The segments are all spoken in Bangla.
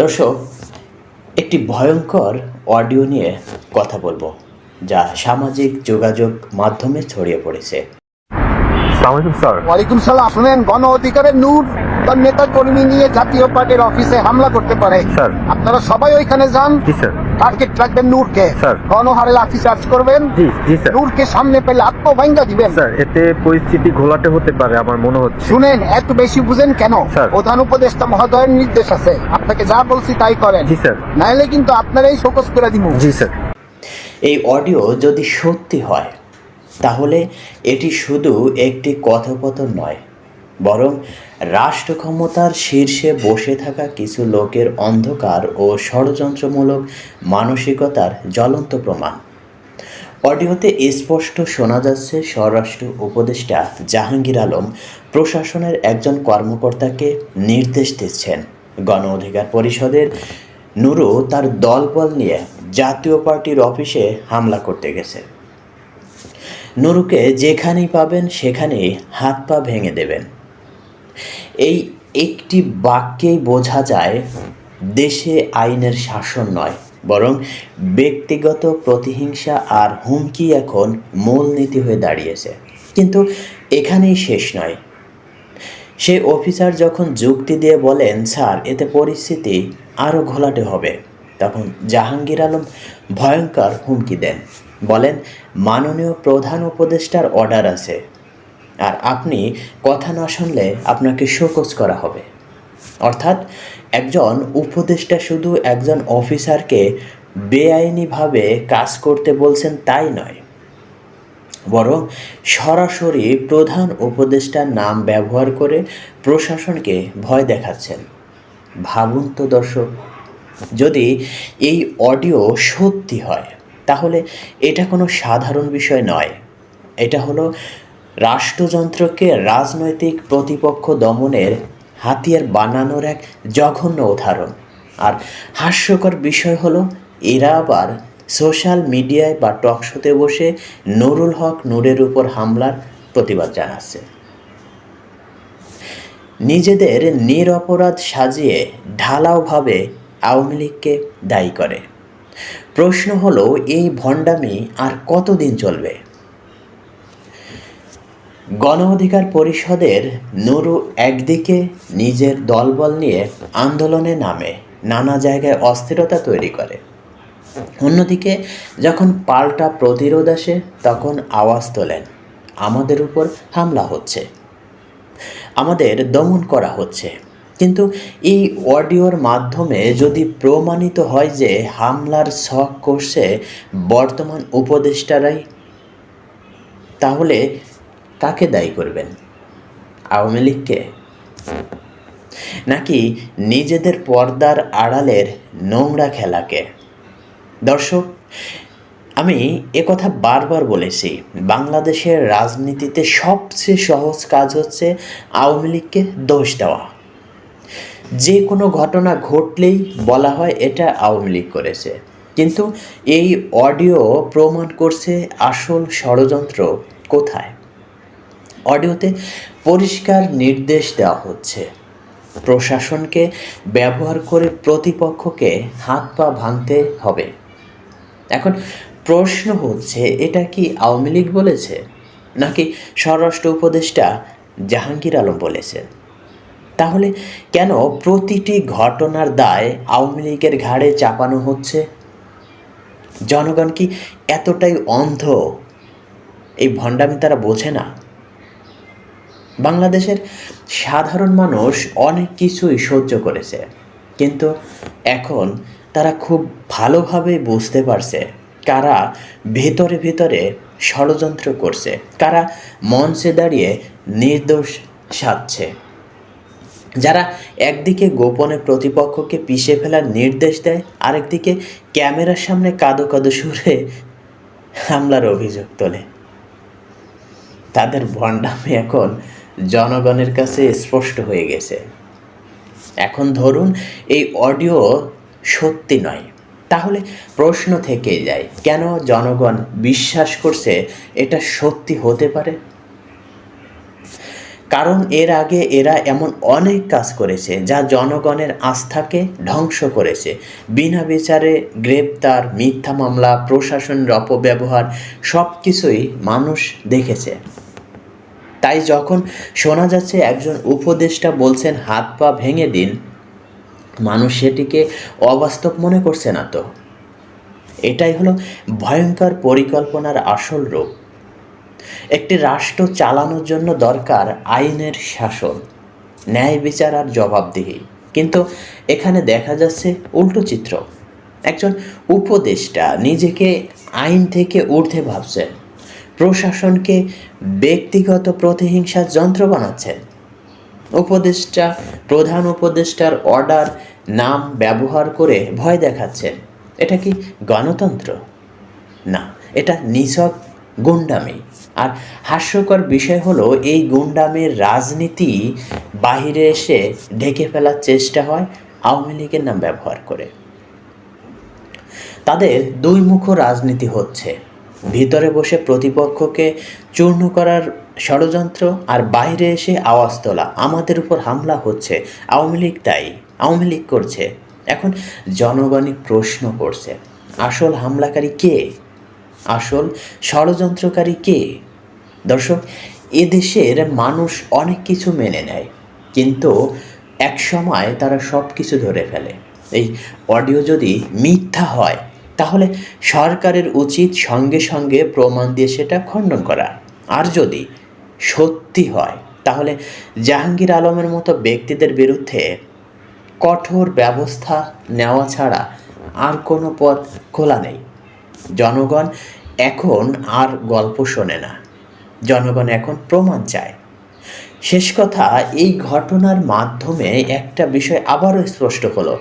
দর্শক একটি ভয়ঙ্কর অডিও নিয়ে কথা বলব যা সামাজিক যোগাযোগ মাধ্যমে ছড়িয়ে পড়েছে। ওয়ালাইকুম সালাম। শুনেন গণ অধিকারের নূর তার নেতা কর্মী নিয়ে জাতীয় পার্টির অফিসে হামলা করতে পারে। স্যার। আপনারা সবাই ওইখানে যান। জি স্যার। টার্গেট রাখবেন নূরকে। স্যার। গণহারে লাঠি চার্জ করবেন। জি জি স্যার। নূরকে সামনে পেলে আত্মভাঙ্গা দিবেন। স্যার এতে পরিস্থিতি ঘোলাটে হতে পারে আমার মনে হচ্ছে। শুনেন এত বেশি বুঝেন কেন? স্যার। প্রধান উপদেষ্টা মহোদয়ের নির্দেশ আছে। আপনাকে যা বলছি তাই করেন। জি স্যার। নাইলে কিন্তু আপনারাই শোকস করে দিব। জি স্যার। এই অডিও যদি সত্যি হয় তাহলে এটি শুধু একটি কথোপকথন নয় বরং রাষ্ট্র ক্ষমতার শীর্ষে বসে থাকা কিছু লোকের অন্ধকার ও ষড়যন্ত্রমূলক মানসিকতার জ্বলন্ত প্রমাণ। অডিওতে স্পষ্ট শোনা যাচ্ছে স্বরাষ্ট্র উপদেষ্টা জাহাঙ্গীর আলম প্রশাসনের একজন কর্মকর্তাকে নির্দেশ দিচ্ছেন। গণ অধিকার পরিষদের নুরু তার দলবল নিয়ে জাতীয় পার্টির অফিসে হামলা করতে গেছে। নুরুকে যেখানেই পাবেন সেখানেই হাত পা ভেঙে দেবেন। এই একটি বাক্যেই বোঝা যায়, দেশে আইনের শাসন নয়, বরং ব্যক্তিগত প্রতিহিংসা আর হুমকি এখন মূলনীতি হয়ে দাঁড়িয়েছে। কিন্তু এখানেই শেষ নয়। সেই অফিসার যখন যুক্তি দিয়ে বলেন, স্যার, এতে পরিস্থিতি আরও ঘোলাটে হবে। তখন জাহাঙ্গীর আলম ভয়ঙ্কর হুমকি দেন। বলেন, মাননীয় প্রধান উপদেষ্টার অর্ডার আছে। আর আপনি কথা না শুনলে আপনাকে শোকজ করা হবে। অর্থাৎ একজন উপদেষ্টা শুধু একজন অফিসারকে বেআইনিভাবে কাজ করতে বলছেন তাই নয়। বরং সরাসরি প্রধান উপদেষ্টার নাম ব্যবহার করে প্রশাসনকে ভয় দেখাচ্ছেন। ভাবুন তো দর্শক, যদি এই অডিও সত্যি হয়, তাহলে এটা কোনো সাধারণ বিষয় নয়। এটা হলো রাষ্ট্রযন্ত্রকে রাজনৈতিক প্রতিপক্ষ দমনের হাতিয়ার বানানোর এক জঘন্য উদাহরণ। আর হাস্যকর বিষয় হলো, এরা আবার সোশ্যাল মিডিয়ায় বা টকশোতে বসে নুরুল হক নূরের উপর হামলার প্রতিবাদ জানাচ্ছে। নিজেদের নিরপরাধ সাজিয়ে ঢালাওভাবে আওয়ামী লীগকে দায়ী করে। প্রশ্ন হলো, এই ভণ্ডামি আর কতদিন চলবে? গণ অধিকার পরিষদের নুরু একদিকে নিজের দলবল নিয়ে আন্দোলনে নামে, নানা জায়গায় অস্থিরতা তৈরি করে। অন্যদিকে, যখন পাল্টা প্রতিরোধ আসে, তখন আওয়াজ তোলেন, আমাদের উপর হামলা হচ্ছে। আমাদের দমন করা হচ্ছে। কিন্তু এই অডিওর মাধ্যমে যদি প্রমাণিত হয় যে হামলার শখ করছে বর্তমান উপদেষ্টারাই, তাহলে কাকে দায়ী করবেন? আওয়ামী লীগকে? নাকি নিজেদের পর্দার আড়ালের নোংরা খেলাকে? দর্শক, আমি কথা বারবার বলেছি, বাংলাদেশের রাজনীতিতে সবচেয়ে সহজ কাজ হচ্ছে আওয়ামী লীগকে দোষ দেওয়া। যে কোনো ঘটনা ঘটলেই বলা হয় এটা আওয়ামী লীগ করেছে। কিন্তু এই অডিও প্রমাণ করছে আসল ষড়যন্ত্র কোথায়? অডিওতে পরিষ্কার নির্দেশ দেওয়া হচ্ছে। প্রশাসনকে ব্যবহার করে প্রতিপক্ষকে হাত পা ভাঙতে হবে। এখন প্রশ্ন হচ্ছে, এটা কি আওয়ামী লীগ বলেছে? নাকি স্বরাষ্ট্র উপদেষ্টা জাহাঙ্গীর আলম বলেছেন? তাহলে কেন প্রতিটি ঘটনার দায় আওয়ামী লীগের ঘাড়ে চাপানো হচ্ছে? জনগণ কি এতটাই অন্ধ? এই ভণ্ডামি তারা বোঝে না। বাংলাদেশের সাধারণ মানুষ অনেক কিছুই সহ্য করেছে। কিন্তু এখন তারা খুব ভালোভাবে বুঝতে পারছে কারা ভেতরে ভেতরে ষড়যন্ত্র করছে, কারা মঞ্চে দাঁড়িয়ে নির্দোষ সাজছে যারা একদিকে গোপনে প্রতিপক্ষকে পিষে ফেলার নির্দেশ দেয়, আরেকদিকে ক্যামেরার সামনে কাদো কাদো সুরে হামলার অভিযোগ তোলে। তাদের ভণ্ডামি এখন জনগণের কাছে স্পষ্ট হয়ে গেছে। এখন ধরুন এই অডিও সত্যি নয়। তাহলে প্রশ্ন থেকে যায়, কেন জনগণ বিশ্বাস করছে এটা সত্যি হতে পারে? কারণ এর আগে এরা এমন অনেক কাজ করেছে যা জনগণের আস্থাকে ধ্বংস করেছে। বিনা বিচারে গ্রেপ্তার, মিথ্যা মামলা প্রশাসনের অপব্যবহার সব কিছুই মানুষ দেখেছে। তাই যখন শোনা যাচ্ছে একজন উপদেষ্টা বলছেন, হাত পা ভেঙে দিন, মানুষ সেটিকে অবাস্তব মনে করছে না তো। এটাই হলো ভয়ঙ্কর পরিকল্পনার আসল রূপ। একটি রাষ্ট্র চালানোর জন্য দরকার আইনের শাসন, ন্যায় বিচার আর জবাবদিহি। কিন্তু এখানে দেখা যাচ্ছে উল্টো চিত্র। একজন উপদেষ্টা নিজেকে আইন থেকে ঊর্ধ্বে ভাবছেন। প্রশাসনকে ব্যক্তিগত প্রতিহিংসার যন্ত্র বানাচ্ছেন। উপদেষ্টা, প্রধান উপদেষ্টার অর্ডার নাম ব্যবহার করে ভয় দেখাচ্ছেন। এটা কি গণতন্ত্র? না, এটা নিছক গুন্ডামি। আর হাস্যকর বিষয় হলো, এই গুন্ডামির রাজনীতি বাহিরে এসে ঢেকে ফেলার চেষ্টা হয় আওয়ামী লীগের নাম ব্যবহার করে। তাদের দুই মুখ রাজনীতি হচ্ছে। ভিতরে বসে প্রতিপক্ষকে চূর্ণ করার ষড়যন্ত্র আর বাইরে এসে আওয়াজ তোলা। আমাদের উপর হামলা হচ্ছে। আওয়ামী লীগ তাই। আওয়ামী লীগ করছে। এখন জনগণই প্রশ্ন করছে, আসল হামলাকারী কে? আসল ষড়যন্ত্রকারী কে? দর্শক এদেশের মানুষ অনেক কিছু মেনে নেয়, কিন্তু এক সময় তারা সব কিছু ধরে ফেলে। এই অডিও যদি মিথ্যা হয় তাহলে সরকারের উচিত সঙ্গে সঙ্গে প্রমাণ দিয়ে সেটা খণ্ডন করা। আর যদি সত্যি হয়, তাহলে জাহাঙ্গীর আলমের মতো ব্যক্তিদের বিরুদ্ধে কঠোর ব্যবস্থা নেওয়া ছাড়া আর কোনো পথ খোলা নেই। জনগণ এখন আর গল্প শোনে না। জনগণ এখন প্রমাণ চায়। শেষ কথা, এই ঘটনার মাধ্যমে একটা বিষয় আবারও স্পষ্ট হলো।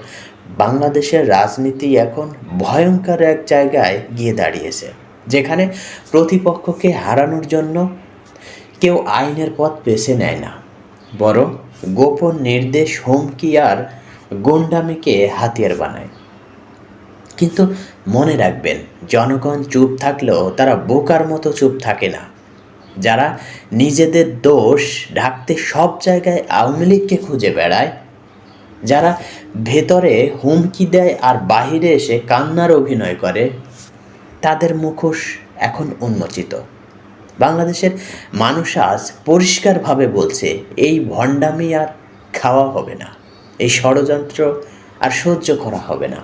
বাংলাদেশের রাজনীতি এখন ভয়ঙ্কর এক জায়গায় গিয়ে দাঁড়িয়েছে, যেখানে প্রতিপক্ষকে হারানোর জন্য কেউ আইনের পথ বেছে নেয় না। বরং গোপন নির্দেশ হুমকি আর গুন্ডামিকে হাতিয়ার বানায়। কিন্তু মনে রাখবেন, জনগণ চুপ থাকলেও তারা বোকার মতো চুপ থাকে না। যারা নিজেদের দোষ ঢাকতে সব জায়গায় আওয়ামী লীগকে খুঁজে বেড়ায় যারা ভেতরে হুমকি দেয় আর বাহিরে এসে কান্নার অভিনয় করে, তাদের মুখোশ এখন উন্মোচিত। বাংলাদেশের মানুষ আজ পরিষ্কারভাবে বলছে, এই ভণ্ডামি আর খাওয়া হবে না, এই ষড়যন্ত্র আর সহ্য করা হবে না।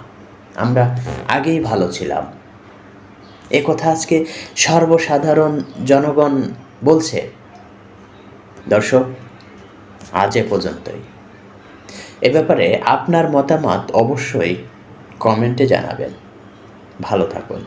আমরা আগেই ভালো ছিলাম। এ কথা আজকে সর্বসাধারণ জনগণ বলছে। দর্শক, আজ এ পর্যন্তই। এ ব্যাপারে আপনার মতামত অবশ্যই কমেন্টে জানাবেন। ভালো থাকুন।